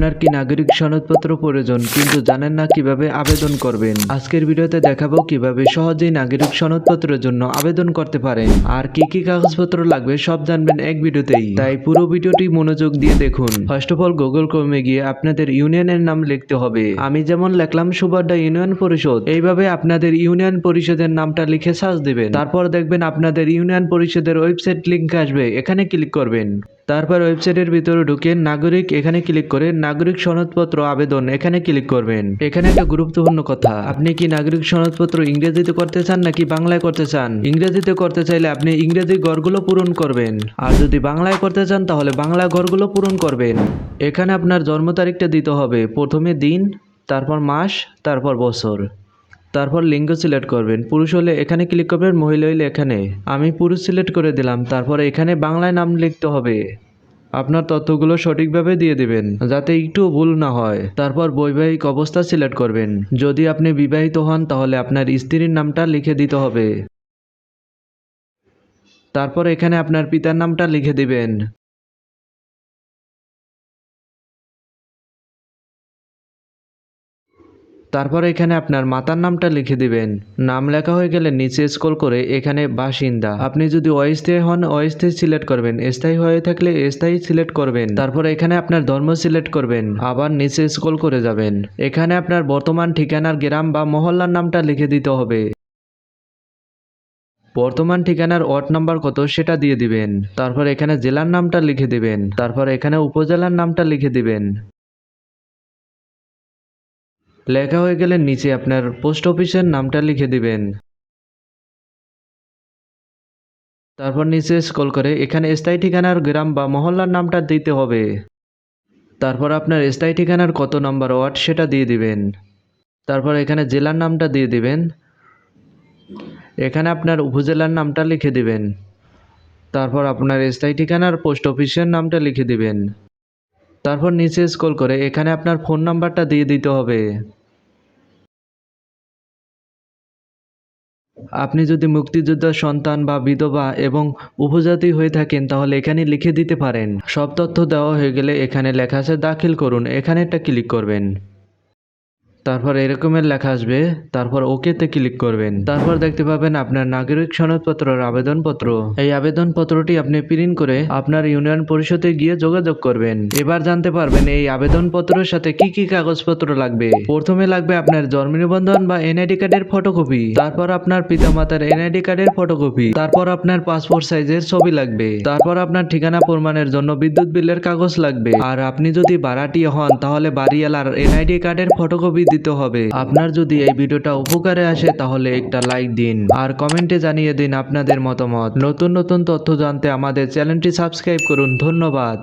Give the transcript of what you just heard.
আপনার কি নাগরিক সনদপত্র প্রয়োজন? কিন্তু জানেন না কীভাবে আবেদন করবেন। আজকের ভিডিওতে দেখাবো কীভাবে সহজেই নাগরিক সনদপত্রের জন্য আবেদন করতে পারেন। আর কি কি কাগজপত্র লাগবে সব জানবেন এক ভিডিওতেই। তাই পুরো ভিডিওটি মনোযোগ দিয়ে দেখুন। ফার্স্ট অফ অল গুগল ক্রমে গিয়ে আপনাদের ইউনিয়নের নাম লিখতে হবে। আমি যেমন লিখলাম সুবাড্ডা ইউনিয়ন পরিষদ। এইভাবে আপনাদের ইউনিয়ন পরিষদের নামটা লিখে সার্চ দিবেন। তারপর দেখবেন আপনাদের ইউনিয়ন পরিষদের ওয়েবসাইট লিংক আসবে। এখানে ক্লিক করবেন। তারপর ওয়েবসাইটের ভিতরে ঢুকে নাগরিক এখানে ক্লিক করে নাগরিক সনদপত্র আবেদন এখানে ক্লিক করবেন। এখানে একটা গুরুত্বপূর্ণ কথা, আপনি কি নাগরিক সনদপত্র ইংরেজিতে করতে চান নাকি বাংলায় করতে চান? ইংরেজিতে করতে চাইলে আপনি ইংরেজি ঘরগুলো পূরণ করবেন। আর যদি বাংলায় করতে চান তাহলে বাংলা ঘরগুলো পূরণ করবেন। এখানে আপনার জন্ম তারিখটা দিতে হবে, প্রথমে দিন, তারপর মাস, তারপর বছর। তারপর লিঙ্গ সিলেক্ট করবেন। পুরুষ হলে এখানে ক্লিক করবেন, মহিলা হলে এখানে। আমি পুরুষ সিলেক্ট করে দিলাম, তারপর এখানে বাংলায় নাম লিখতে হবে। আপনার তথ্যগুলো সঠিকভাবে দিয়ে দিবেন, যাতে একটু ভুল না হয়। তারপর বৈবাহিক অবস্থা সিলেক্ট করবেন। যদি আপনি বিবাহিত হন, তাহলে আপনার স্ত্রীর নামটা লিখে দিতে হবে। তারপর এখানে আপনার পিতার নামটা লিখে দিবেন। তারপর এখানে আপনার মাতার নামটা লিখে দিবেন। নাম লেখা হয়ে গেলে নিচে স্ক্রল করে এখানে বাসিন্দা। আপনি যদি অস্থায়ী হন, অস্থায়ী সিলেক্ট করবেন। স্থায়ী হয়ে থাকলে স্থায়ী সিলেক্ট করবেন। তারপর এখানে আপনার ধর্ম সিলেক্ট করবেন। আবার নিচে স্ক্রল করে যাবেন। এখানে আপনার বর্তমান ঠিকানার গ্রাম বা মহল্লার নামটা লিখে দিতে হবে। বর্তমান ঠিকানার ওয়ার্ড নাম্বার কত সেটা দিয়ে দিবেন। তারপর এখানে জেলার নামটা লিখে দিবেন। তারপর এখানে উপজেলার নামটা লিখে দিবেন। লেখা হয়ে গেলে নিচে আপনার পোস্ট অফিসের নামটা লিখে দিবেন। তারপর নিচে স্ক্রল করে এখানে স্থায়ী ঠিকানার গ্রাম বা মহল্লার নামটা দিতে হবে। তারপর আপনার স্থায়ী ঠিকানার কত নম্বর ওয়ার্ড সেটা দিয়ে দিবেন। তারপর এখানে জেলার নামটা দিয়ে দিবেন। এখানে আপনার উপজেলার নামটা লিখে দিবেন। তারপর আপনার স্থায়ী ঠিকানার পোস্ট অফিসের নামটা লিখে দিবেন। তারপর নিচে স্ক্রল করে এখানে আপনার ফোন নাম্বারটা দিয়ে দিতে হবে। আপনি যদি মুক্তিযোদ্ধার সন্তান বা বিধবা এবং উপজাতি হয়ে থাকেন, তাহলে এখানে লিখে দিতে পারেন। সব তথ্য দেওয়া হয়ে গেলে এখানে লেখা আছে, দাখিল করুন। এখানে একটা ক্লিক করবেন। তারপর এরকমের লেখা আসবে, তারপর ওকেতে ক্লিক করবেন। তারপর দেখতে পাবেন আপনার নাগরিক সনদপত্রের আবেদনপত্র। এই আবেদনপত্রটি আপনি প্রিন্ট করে আপনার ইউনিয়ন পরিষদে গিয়ে যোগাযোগ করবেন। এবার জানতে পারবেন এই আবেদনপত্রের সাথে কি কি কাগজপত্র লাগবে। প্রথমে লাগবে আপনার জন্ম নিবন্ধন বা এনআইডি কার্ডের ফটোকপি তারপর আপনার পিতামাতার এনআইডি কার্ডের ফটোকপি তারপর আপনার পাসপোর্ট সাইজের ছবি লাগবে। তারপর আপনার ঠিকানা প্রমাণের জন্য বিদ্যুৎ বিলের কাগজ লাগবে। আর আপনি যদি ভাড়াটিয়া হন, তাহলে বাড়িওয়ালার এনআইডি কার্ডের ফটোকপি দিতে হবে। আপনার যদি এই ভিডিওটা উপকারে আসে, তাহলে একটা লাইক দিন। আর কমেন্টে জানিয়ে দিন আপনাদের মতামত। নতুন নতুন তথ্য জানতে আমাদের চ্যানেলটি সাবস্ক্রাইব করুন। ধন্যবাদ।